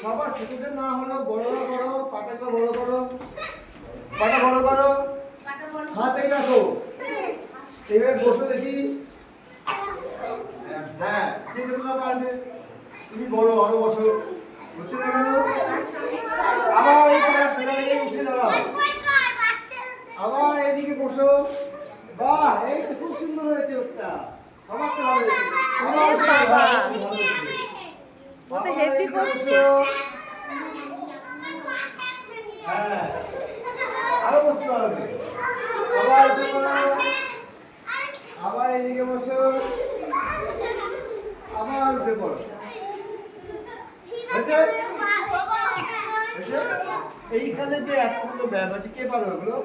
সবার ছোটদের না হলেও বড়রা করো পাটাকে বড় করো পাটা বড় করো হাত রাখো এবার বসো দেখি হ্যাঁ ঠিক পারবে তুমি বড় আরও বসো হচ্ছে না আবার এই পাটা দাঁড়াও আবার এদিকে বসো বাহ এই খুব সুন্দর হয়েছে ওটা আমার তো ভালো হয়েছে হয়েছে। ও তো এদিকে করছে। হ্যাঁ আরও বসতে হবে আবার আবার এদিকে বসো আবার উঠে পড়ো? এইখানে যে এতগুলো ব্যায়াম আছে কে পারো ওগুলো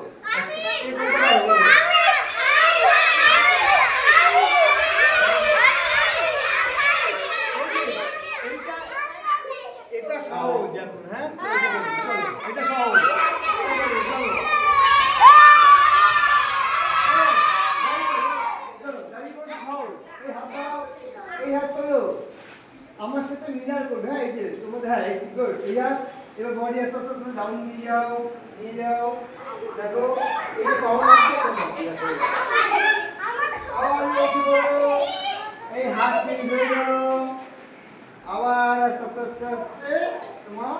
সহজ হ্যাঁ? হ্যাঁ, হ্যাঁ, হ্যাঁ এটা আমার সাথে মিনার করবে হ্যাঁ এই যে তোমাদের হ্যাঁ এই গুড এই হাত এবার বডি আস্তে তুমি ডাউন নিয়ে যাও। নিয়ে যাও দেখো এই যে এই হাত চেঞ্জ হয়ে গেল আবার আস্তে আস্তে আস্তে তোমার